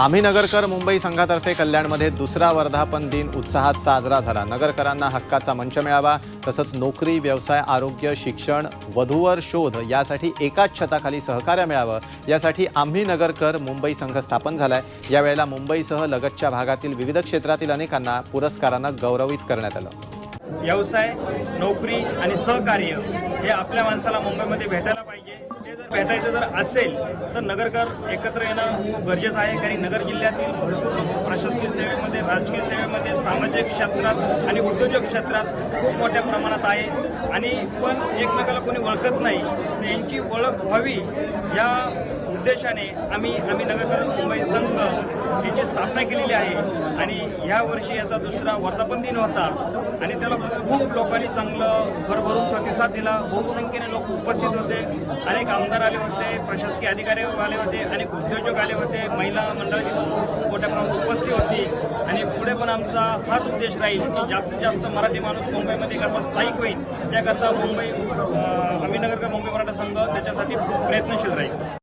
आम्ही नगरकर मुंबई संघातर्फे कल्याणमध्ये दुसरा वर्धापन दिन उत्साहात साजरा झाला. नगरकरांना हक्काचा मंच मिळावा तसंच नोकरी व्यवसाय आरोग्य शिक्षण वधूवर शोध यासाठी एकाच छताखाली सहकार्य मिळावं यासाठी आम्ही नगरकर मुंबई संघ स्थापन झालाय. यावेळेला मुंबईसह लगतच्या भागातील विविध क्षेत्रातील अनेकांना पुरस्कारानं गौरवित करण्यात आलं. व्यवसाय नोकरी आणि सहकार्य हे आपल्या माणसाला मुंबईमध्ये भेटायला पेटायचं जर जर असेल तर नगरकर एकत्र येणं खूप गरजेचं आहे. कारण नगर जिल्ह्यातील भरपूर लोक प्रशासकीय सेवेमध्ये राजकीय सेवेमध्ये सामाजिक क्षेत्रात आणि उद्योजक क्षेत्रात खूप मोठ्या प्रमाणात आहे. आणि पण एकमेकाला कोणी ओळखत नाही. तर यांची ओळख व्हावी या उद्देशाने आम्ही आम्ही नगरकर मुंबई संघ याची स्थापना केलेली आहे. आणि या वर्षी याचा दुसरा वर्धापन दिन होता. आणि त्याला खूप लोकांनी चांगलं भरभरून प्रतिसाद दिला. बहुसंख्येने लोक उपस्थित होते. अनेक आमदार आले होते प्रशासकीय अधिकारी आले होते अनेक उद्योजक आले होते. महिला मंडळाची पण खूप मोठ्या प्रमाणात उपस्थिती होती. आणि पुढे पण आमचा हाच उद्देश राहील की जास्तीत जास्त मराठी माणूस मुंबईमध्ये कसा स्थायिक होईल. त्याकरता मुंबई अमीनगर मुंबई मराठा संघ त्याच्यासाठी प्रयत्नशील राहील.